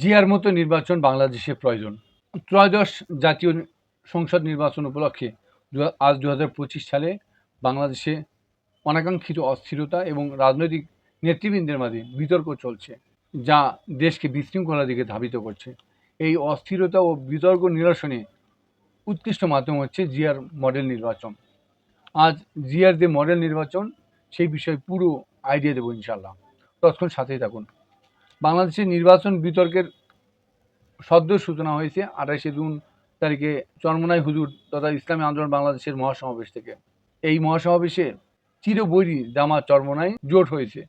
জিয়ার মতো নির্বাচন বাংলাদেশে প্রয়োজন। ত্রয়োদশ জাতীয় সংসদ নির্বাচন উপলক্ষে আজ দু পঁচিশ সালে বাংলাদেশে অনাকাঙ্ক্ষিত অস্থিরতা এবং রাজনৈতিক নেতৃবৃন্দের মাঝে বিতর্ক চলছে, যা দেশকে বিশৃঙ্খলার দিকে ধাবিত করছে। এই অস্থিরতা ও বিতর্ক নিরসনে উৎকৃষ্ট মাধ্যম হচ্ছে জিয়ার মডেল নির্বাচন। আজ জিয়ার যে মডেল নির্বাচন, সেই বিষয়ে পুরো আইডিয়া দেবো ইনশাল্লাহ তৎক্ষণ সাথেই থাকুন। বাংলাদেশের নির্বাচন বিতর্কের সদ্য সূচনা হয়েছে আঠাশে জুন তারিখে চরমনাই হুজুর তথা ইসলামী আন্দোলন বাংলাদেশের মহাসমাবেশ থেকে। এই মহাসমাবেশে চিরবৈরী জামাত চরমনাই জোট হয়েছে।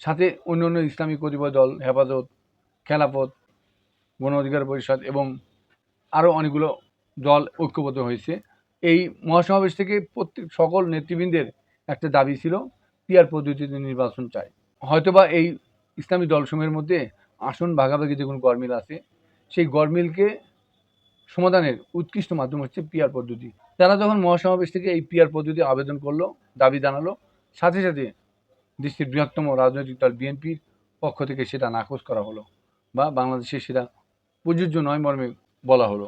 সাথে অন্য অন্য ইসলামী কতিপয় দল, হেফাজত, খেলাফত, গণ অধিকার পরিষদ এবং আরও অনেকগুলো দল ঐক্যবদ্ধ হয়েছে। এই মহাসমাবেশ থেকে প্রত্যেক সকল নেতৃবৃন্দের একটা দাবি ছিল, পিয়ার পদ্ধতিতে নির্বাচন চাই। হয়তোবা এই ইসলামী দলসমূহের মধ্যে আসন ভাগাভাগি যে কোনো গরমিল আছে, সেই গরমিলকে সমাধানের উৎকৃষ্ট মাধ্যম হচ্ছে পিয়ার পদ্ধতি। তারা যখন মহাসমাবেশ থেকে এই পিয়ার পদ্ধতি আবেদন করল, দাবি জানালো, সাথে সাথে দেশের বৃহত্তম রাজনৈতিক দল বিএনপির পক্ষ থেকে সেটা নাকচ করা হলো বা বাংলাদেশে সেটা প্রযোজ্য নয় মর্মে বলা হলো।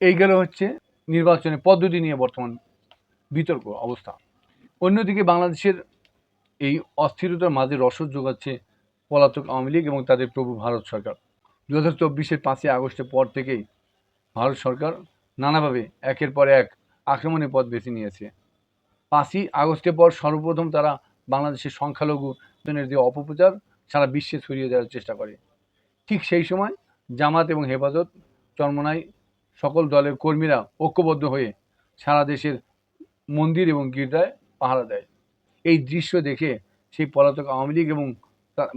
এই গেল হচ্ছে নির্বাচনের পদ্ধতি নিয়ে বর্তমান বিতর্ক অবস্থা। অন্যদিকে বাংলাদেশের এই অস্থিরতার মাঝে রসদ যোগাচ্ছে পলাতক আওয়ামী লীগ এবং তাদের প্রভু ভারত সরকার। দু হাজার চব্বিশের পাঁচই আগস্টের পর থেকেই ভারত সরকার নানাভাবে একের পর এক আক্রমণের পথ বেছে নিয়েছে। পাঁচই আগস্টের পর সর্বপ্রথম তারা বাংলাদেশের সংখ্যালঘু জনের যে অপপ্রচার, সারা বিশ্বে ছড়িয়ে দেওয়ার চেষ্টা করে। ঠিক সেই সময় জামাত এবং হেফাজত চরমনাই সকল দলের কর্মীরা ঐক্যবদ্ধ হয়ে সারা দেশের মন্দির এবং গির্জায় পাহারা দেয়। এই দৃশ্য দেখে সেই পলাতক আওয়ামী লীগ এবং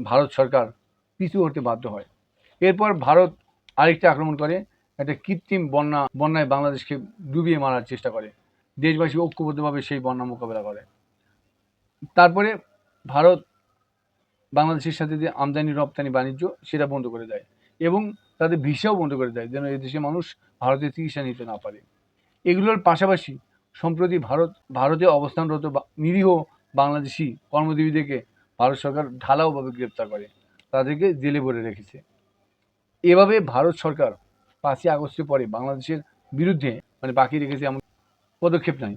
ভারত সরকার পিছু হতে বাধ্য হয়। এরপর ভারত আরেকটা আক্রমণ করে, একটা কৃত্রিম বন্যা, বন্যায় বাংলাদেশকে ডুবিয়ে মারার চেষ্টা করে। দেশবাসী ঐক্যবদ্ধভাবে সেই বন্যা মোকাবেলা করে। তারপরে ভারত বাংলাদেশের সাথে যে আমদানি, রপ্তানি, বাণিজ্য, সেটা বন্ধ করে দেয় এবং তাদের ভিসাও বন্ধ করে দেয় যেন এদেশে মানুষ ভারতে চিকিৎসা নিতে না পারে। এগুলোর পাশাপাশি সম্প্রতি ভারত, ভারতে অবস্থানরত নিরীহ বাংলাদেশি কর্মজীবীদেরকে ভারত সরকার ঢালাওভাবে গ্রেপ্তার করে। তাদেরকে জেলে ভরে রেখেছে। এভাবে ভারত সরকার পাঁচই আগস্টের পরে বাংলাদেশের বিরুদ্ধে মানে বাকি রেখেছে এমন পদক্ষেপ নাই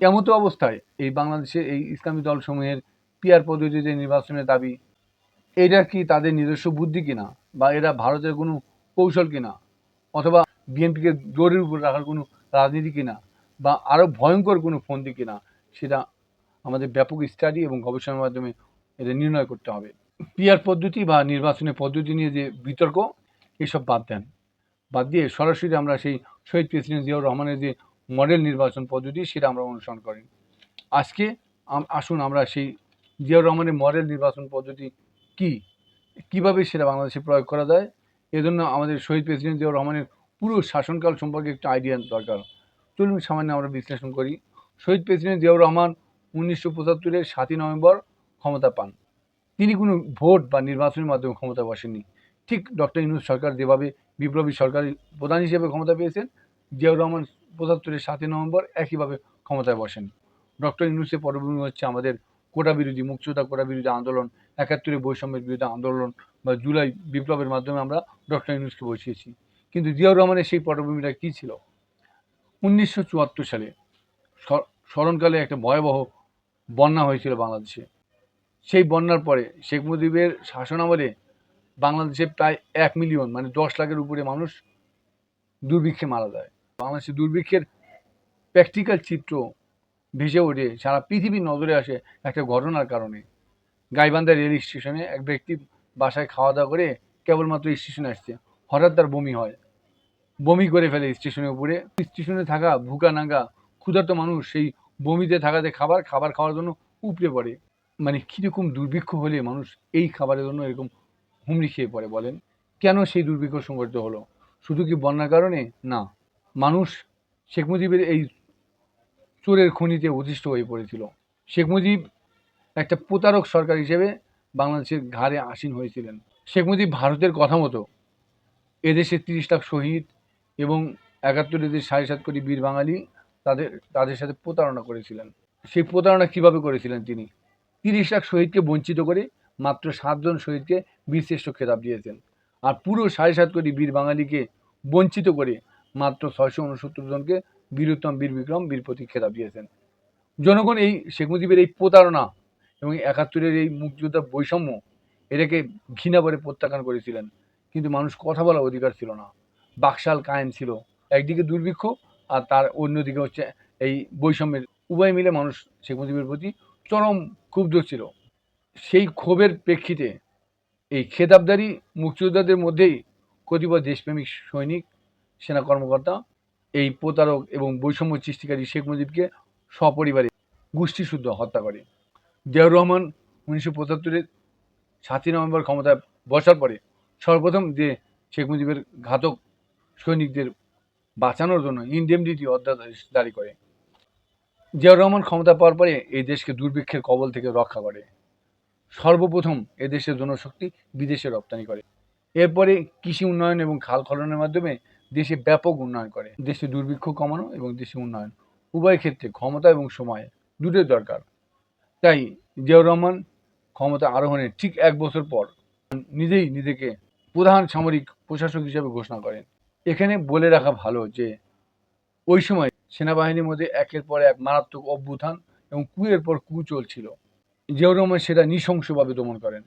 এমন তো অবস্থায় এই বাংলাদেশের এই ইসলামী দলসমূহের পিয়ার পদ্ধতিতে নির্বাচনের দাবি, এটা কি তাদের নিজস্ব বুদ্ধি কিনা বা এরা ভারতের কোনো কৌশল কিনা অথবা বিএনপিকে জোরের উপর রাখার কোনো রাজনীতি কিনা বা আরও ভয়ঙ্কর কোনো ফন্দি কিনা, সেটা আমাদের ব্যাপক স্টাডি এবং গবেষণার মাধ্যমে এটা নির্ণয় করতে হবে। পিয়ার পদ্ধতি বা নির্বাচনের পদ্ধতি নিয়ে যে বিতর্ক, এসব বাদ দেন। বাদ দিয়ে সরাসরি আমরা সেই শহীদ প্রেসিডেন্ট জিয়াউর রহমানের যে মডেল নির্বাচন পদ্ধতি, সেটা আমরা অনুসরণ করি। আজকে আসুন আমরা সেই জিয়াউর রহমানের মডেল নির্বাচন পদ্ধতি কি? কীভাবে সেটা বাংলাদেশে প্রয়োগ করা যায়? এজন্য আমাদের শহীদ প্রেসিডেন্ট জিয়াউর রহমানের পুরো শাসনকাল সম্পর্কে একটা আইডিয়া দরকার। চলুন সামান্য আমরা বিশ্লেষণ করি। শহীদ প্রেসিডেন্ট জিয়াউর রহমান উনিশশো পঁচাত্তরের সাতই নভেম্বর ক্ষমতা পান। তিনি কোনো ভোট বা নির্বাচনের মাধ্যমে ক্ষমতা বসেননি। ঠিক ডক্টর ইনুস সরকার যেভাবে বিপ্লবী সরকারি প্রধান হিসেবে ক্ষমতা পেয়েছেন, জিয়াউর রহমান পঁচাত্তরের সাতই নভেম্বর একইভাবে ক্ষমতায় বসেন। ডক্টর ইনুসের পটভূমি হচ্ছে আমাদের কোটা বিরোধী, মুক্তিযোদ্ধা কোটা বিরোধী আন্দোলন একাত্তরের বৈষম্যের বিরুদ্ধে আন্দোলন বা জুলাই বিপ্লবের মাধ্যমে আমরা ডক্টর ইনুসকে বসিয়েছি। কিন্তু জিয়াউর রহমানের সেই পটভূমিটা কী ছিল? উনিশশো চুয়াত্তর সালে স্মরণকালে একটা ভয়াবহ বন্যা হয়েছিল বাংলাদেশে। সেই বন্যার পরে শেখ মুজিবের শাসনামলে বাংলাদেশে প্রায় এক মিলিয়ন মানে দশ লাখের উপরে মানুষ দুর্ভিক্ষে মারা যায়। বাংলাদেশে দুর্ভিক্ষের প্র্যাকটিক্যাল চিত্র ভেসে ওঠে, সারা পৃথিবীর নজরে আসে একটা ঘটনার কারণে। গাইবান্ধা রেল স্টেশনে এক ব্যক্তি বাসায় খাওয়া দাওয়া করে কেবলমাত্র স্টেশনে আসছে। হঠাৎ তার বমি হয়। বমি করে ফেলে স্টেশনের উপরে। স্টেশনে থাকা ভুকা নাঙ্গা ক্ষুধার্ত মানুষ সেই বমিতে থাকাতে খাবার খাবার খাওয়ার জন্য উপড়ে পড়ে। মানে কীরকম দুর্ভিক্ষ হলে মানুষ এই খাবারের জন্য এরকম হুমড়ি খেয়ে পড়ে বলেন? কেন সেই দুর্ভিক্ষ সংঘটিত হলো? শুধু কি বন্যার কারণে? না। মানুষ শেখ মুজিবের এই চোরের খনিতে অতিষ্ঠ হয়ে পড়েছিল। শেখ মুজিব একটা প্রতারক সরকার হিসেবে বাংলাদেশের ঘাড়ে আসীন হয়েছিলেন। শেখ মুজিব ভারতের কথা মতো এদেশে তিরিশ লাখ শহীদ এবং একাত্তরের যে সাড়ে সাত কোটি বীর বাঙালি তাদের তাদের সাথে প্রতারণা করেছিলেন। সেই প্রতারণা কীভাবে করেছিলেন তিনি? তিরিশ লাখ শহীদকে বঞ্চিত করে মাত্র সাতজন শহীদকে বীরশ্রেষ্ঠ খেতাব দিয়েছেন। আর পুরো সাড়ে সাত কোটি বীর বাঙালিকে বঞ্চিত করে মাত্র ছয়শো উনসত্তর জনকে বীরুত্তম বীর বিক্রম বীর প্রতীক খেতাব দিয়েছেন। জনগণ এই শেখ মুজিবের এই প্রতারণা এবং একাত্তরের এই মুক্তিযোদ্ধার বৈষম্য এটাকে ঘৃণা করে প্রত্যাখ্যান করেছিলেন। কিন্তু মানুষ কথা বলার অধিকার ছিল না। বাকশাল কায়েম ছিল। একদিকে দুর্ভিক্ষ আর তার অন্যদিকে হচ্ছে এই বৈষম্যের, উভয় মিলে মানুষ শেখ মুজিবের প্রতি চরম ক্ষুব্ধ ছিল। সেই ক্ষোভের প্রেক্ষিতে এই খেতাবদারি মুক্তিযোদ্ধাদের মধ্যেই কতিপয় দেশপ্রেমিক সৈনিক, সেনা কর্মকর্তা, এই প্রতারক এবং বৈষম্য সৃষ্টিকারী শেখ মুজিবকে সপরিবারে গোষ্ঠীশুদ্ধ হত্যা করে। জিয়াউর রহমান উনিশশো পঁচাত্তরের সাতই নভেম্বর ক্ষমতায় বসার পরে সর্বপ্রথম যে শেখ মুজিবের ঘাতক সৈনিকদের বাঁচানোর জন্য ইনডেমনিটি অধ্যাদেশ জারি করে। জিয়াউর রহমান ক্ষমতা পাওয়ার পরে এই দেশকে দুর্ভিক্ষের কবল থেকে রক্ষা করে। সর্বপ্রথম এদেশের জনশক্তি বিদেশে রপ্তানি করে। এরপরে কৃষি উন্নয়ন এবং খাল খননের মাধ্যমে দেশে ব্যাপক উন্নয়ন করে। দেশে দুর্ভিক্ষ কমানো এবং দেশে উন্নয়ন উভয় ক্ষেত্রে ক্ষমতা এবং সময় দুটোই দরকার। তাই জিয়াউর রহমান ক্ষমতা আরোহণের ঠিক এক বছর পর নিজেই নিজেকে প্রধান সামরিক প্রশাসক হিসেবে ঘোষণা করেন। এখানে বলে রাখা ভালো যে, ওই সময় সেনাবাহিনীর মধ্যে একের পর এক মারাত্মক অভ্যুত্থান এবং কুয়ের পর কু চলছিল। জিয়াউর রহমান সেটা নৃশংসভাবে দমন করেন।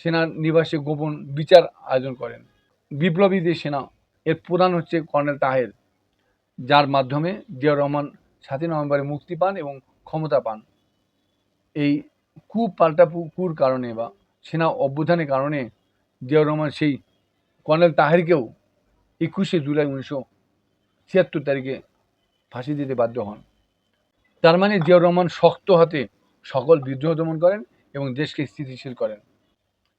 সেনা নিবাসে গোপন বিচার আয়োজন করেন। বিপ্লবীদের সেনা, এর প্রধান হচ্ছে কর্নেল তাহের, যার মাধ্যমে জিয়াউর রহমান সাতই নভেম্বরে মুক্তি পান এবং ক্ষমতা পান। এই কু পাল্টা কুর কারণে বা সেনা অভ্যুত্থানের কারণে জিয়াউর রহমান সেই কর্নেল তাহেরকেও একুশে জুলাই উনিশশো ছিয়াত্তর তারিখে ফাঁসি দিতে বাধ্য হন। তার মানে জিয়াউর রহমান শক্ত হাতে সকল বিদ্রোহ দমন করেন এবং দেশকে স্থিতিশীল করেন।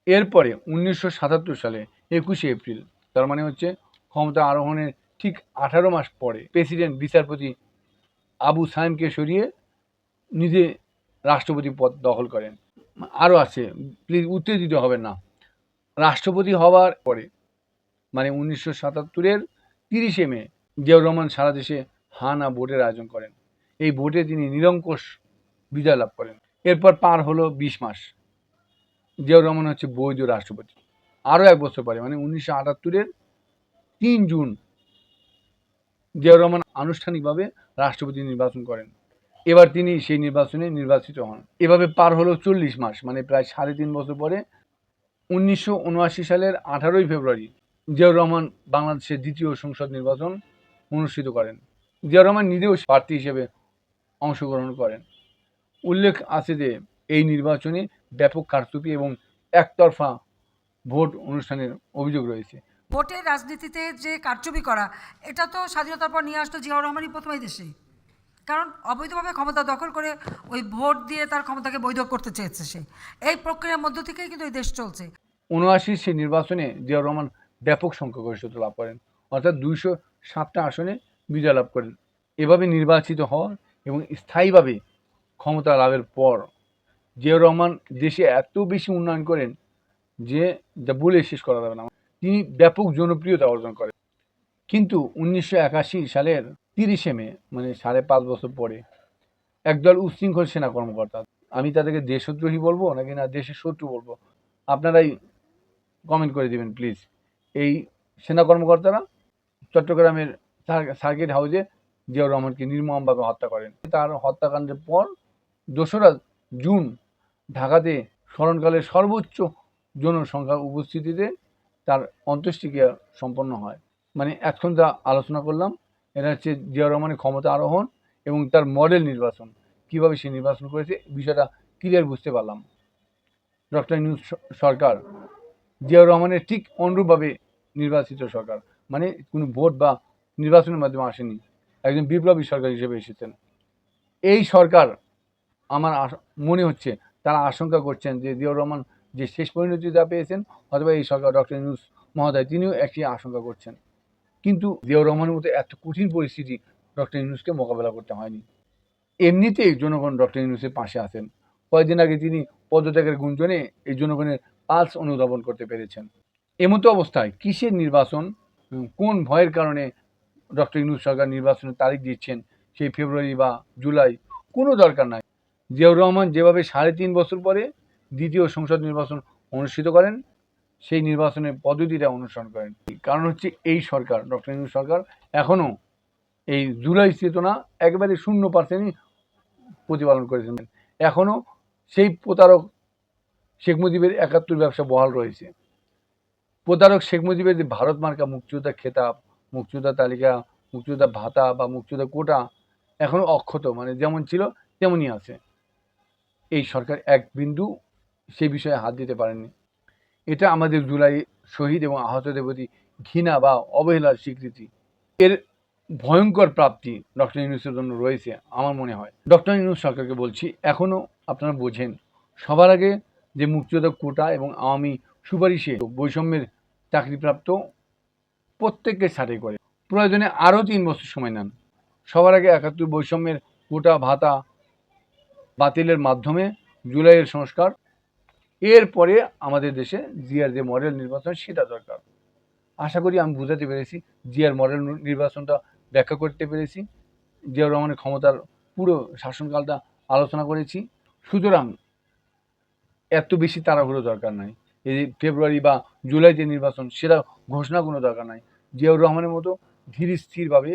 এরপরে উনিশশো সাতাত্তর সালে একুশে এপ্রিল, তার মানে হচ্ছে ক্ষমতা আরোহণের ঠিক আঠারো মাস পরে প্রেসিডেন্ট, বিচারপতি আবু সাইমকে সরিয়ে নিজে রাষ্ট্রপতি পদ দখল করেন। আরও আছে, প্লিজ উত্তেজিত হবেন না। রাষ্ট্রপতি হওয়ার পরে মানে উনিশশো সাতাত্তরের তিরিশে মে, জিয়াউর রহমান সারা দেশে হানা ভোটের আয়োজন করেন। এই ভোটে তিনি নিরঙ্কুশ বিজয় লাভ করেন। এরপর পার হলো বিশ মাস। জিয়াউর রহমান হচ্ছে বৈধ রাষ্ট্রপতি। আরও এক বছর পরে মানে উনিশশো আটাত্তরের তিন জুন, জিয়াউর রহমান আনুষ্ঠানিকভাবে রাষ্ট্রপতি নির্বাচন করেন। এবার তিনি সেই নির্বাচনে নির্বাচিত হন। এভাবে পার হলো চল্লিশ মাস মানে প্রায় সাড়ে তিন বছর পরে, উনিশশো উনআশি সালের আঠারোই ফেব্রুয়ারি জিয়াউর রহমান বাংলাদেশের দ্বিতীয় সংসদ নির্বাচন অনুষ্ঠিত করেন। জিয়াউর রহমান নিজেও প্রার্থী হিসেবে অংশগ্রহণ করেন। উল্লেখ আছে যে এই নির্বাচনে ব্যাপক কারচুপি এবং একতরফা ভোট অনুষ্ঠানের অভিযোগ রয়েছে। ভোটের রাজনীতিতে যে কারচুপি করা এটা তো স্বাধীনতার পর নিয়ে আসতো জিয়াউর রহমানই প্রথম এই দেশে। কারণ অবৈধভাবে ক্ষমতা দখল করে ওই ভোট দিয়ে তার ক্ষমতাকে বৈধ করতে চেয়েছে সে। এই প্রক্রিয়ার মধ্য থেকেই কিন্তু এই দেশ চলছে। উনআশির সেই নির্বাচনে জিয়াউর রহমান ব্যাপক সংখ্যাগরিষ্ঠতা লাভ করেন। অর্থাৎ দুইশো সাতটা আসনে বিজয় লাভ করেন। এভাবে নির্বাচিত হওয়ার এবং স্থায়ীভাবে ক্ষমতা লাভের পর জিয়াউর রহমান দেশে এত বেশি উন্নয়ন করেন যে যা বলে শেষ করা যাবে না। তিনি ব্যাপক জনপ্রিয়তা অর্জন করেন। কিন্তু উনিশশো একাশি সালের তিরিশে মে মানে সাড়ে পাঁচ বছর পরে একদল উচ্ছৃঙ্খল সেনা কর্মকর্তা, আমি তাদেরকে দেশদ্রোহী বলব নাকি না দেশের শত্রু বলব, আপনারাই কমেন্ট করে দিবেন প্লিজ এই সেনা কর্মকর্তারা চট্টগ্রামের সার- সার্কিট হাউসে জিয়াউর রহমানকে নির্মমভাবে হত্যা করেন। তার হত্যাকাণ্ডের পর দোসরা জুন ঢাকাতে স্মরণকালের সর্বোচ্চ জনসংখ্যার উপস্থিতিতে তার অন্ত্যেষ্টিক্রিয়া সম্পন্ন হয়। মানে এখন যা আলোচনা করলাম এটা হচ্ছে জিয়াউর রহমানের ক্ষমতা আরোহণ এবং তার মডেল নির্বাচন। কীভাবে সে নির্বাচন করেছে বিষয়টা ক্লিয়ার বুঝতে পারলাম। ডক্টর নিউজ সরকার জিয়াউর রহমানের ঠিক অনুরূপভাবে নির্বাচিত সরকার। মানে কোনো ভোট বা নির্বাচনের মাধ্যমে আসেনি। একজন বিপ্লবী সরকার হিসেবে এসেছেন। এই সরকার আমার মনে হচ্ছে তারা আশঙ্কা করছেন যে জিয়াউর রহমান যে শেষ পরিণতি যা পেয়েছেন অথবা এই সরকার ডক্টর ইউনুস মহোদয়, তিনিও একই আশঙ্কা করছেন। কিন্তু জিয়াউর রহমানের মতো এত কঠিন পরিস্থিতি ডক্টর ইউনুসকে মোকাবেলা করতে হয়নি। এমনিতেই জনগণ ডক্টর ইউনুসের পাশে আছেন। কয়েকদিন আগে তিনি পদত্যাগের গুঞ্জনে এই জনগণের পালস অনুধাবন করতে পেরেছেন। এমতো অবস্থায় কিসের নির্বাচন? কোন ভয়ের কারণে ডক্টর ইউনুস সরকার নির্বাচনের তারিখ দিচ্ছেন? সেই ফেব্রুয়ারি বা জুলাই কোনো দরকার নাই। জিয়াউর রহমান যেভাবে সাড়ে তিন বছর পরে দ্বিতীয় সংসদ নির্বাচন অনুষ্ঠিত করেন, সেই নির্বাচনের পদ্ধতিটা অনুসরণ করেন। কারণ হচ্ছে এই সরকার, ডক্টর ইউনুস সরকার এখনও এই জুলাই চেতনা একেবারে শূন্য পার্সেন্টই প্রতিপালন করেছেন। এখনও সেই প্রতারক শেখ মুজিবের একাত্তর ব্যবসা বহাল রয়েছে। প্রতারক শেখ মুজিবের যে ভারত মার্কা মুক্তিযোদ্ধা খেতাব, মুক্তিযোদ্ধা তালিকা, মুক্তিযোদ্ধা ভাতা বা মুক্তিযোদ্ধা কোটা এখনও অক্ষত মানে যেমন ছিল তেমনই আছে। এই সরকার এক বিন্দু সেই বিষয়ে হাত দিতে পারেনি এটা আমাদের জুলাই শহীদ এবং আহতদের প্রতি ঘৃণা বা অবহেলার স্বীকৃতি। এর ভয়ঙ্কর প্রাপ্তি ডক্টর ইউনুসের জন্য রয়েছে, আমার মনে হয়। ডক্টর ইউনুস সরকারকে বলছি এখনও আপনারা বোঝেন, সবার আগে যে মুক্তিযোদ্ধা কোটা এবং আওয়ামী সুপারিশে বৈষম্যের চাকরিপ্রাপ্ত প্রত্যেককে ছাঁটাই করে। প্রয়োজনে আরও তিন বছর সময় নেন। সবার আগে একাত্তর বৈষম্যের কোটা ভাতা বাতিলের মাধ্যমে জুলাইয়ের সংস্কার। এরপরে আমাদের দেশে জিয়ার যে মডেল নির্বাচন, সেটা দরকার। আশা করি আমি বুঝাতে পেরেছি, জিয়ার মডেল নির্বাচনটা ব্যাখ্যা করতে পেরেছি। জিয়াউর রহমানের ক্ষমতার পুরো শাসনকালটা আলোচনা করেছি। সুতরাং এত বেশি তাড়াহুড়ো দরকার নাই। এই ফেব্রুয়ারি বা জুলাই যে নির্বাচন, সেটা ঘোষণা কোনো দরকার নাই। জিয়াউর রহমানের মতো ধীর স্থিরভাবে,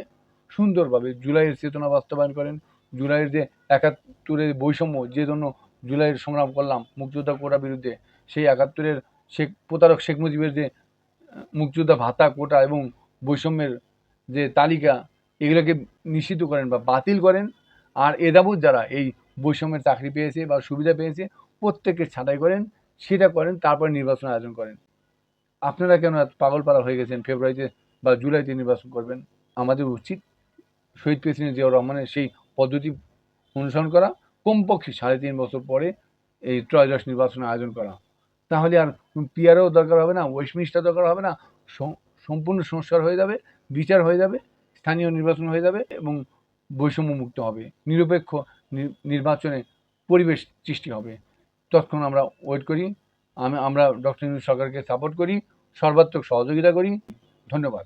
সুন্দরভাবে জুলাইয়ের চেতনা বাস্তবায়ন করেন, জুলাইয়ের যে একাত্তরের বৈষম্য, যে জন্য জুলাইয়ের সংগ্রাম করলাম মুক্তিযোদ্ধা কোটা বিরুদ্ধে, সেই একাত্তরের শেখ, প্রতারক শেখ মুজিবের যে মুক্তিযোদ্ধা ভাতা, কোটা এবং বৈষম্যের যে তালিকা, এগুলোকে নিষিদ্ধ করেন বা বাতিল করেন। আর এ যাবৎ যারা এই বৈষম্যের চাকরি পেয়েছে বা সুবিধা পেয়েছে, প্রত্যেককে ছাঁটাই করেন। সেটা করেন, তারপর নির্বাচন আয়োজন করেন। আপনারা কেন পাগলপাড়া হয়ে গেছেন? ফেব্রুয়ারিতে বা জুলাইতে নির্বাচন করবেন? আমাদের উচিত শহীদ প্রেসিডেন্ট জিয়াউর রহমানের সেই পদ্ধতি অনুসরণ করা, কমপক্ষে সাড়ে তিন বছর পরে এই ত্রয়োদশ নির্বাচন আয়োজন করা। তাহলে আর পিয়ারও দরকার হবে না, ওয়েস্টমিনিস্টার দরকার হবে না সম্পূর্ণ সংস্কার হয়ে যাবে, বিচার হয়ে যাবে, স্থানীয় নির্বাচন হয়ে যাবে এবং বৈষম্যমুক্ত হবে। নিরপেক্ষ নির্বাচনে পরিবেশ সৃষ্টি হবে। তৎক্ষণ আমরা ওয়েট করি। আমি আমরা ডক্টর সরকারকে সাপোর্ট করি। সর্বাত্মক সহযোগিতা করি। ধন্যবাদ।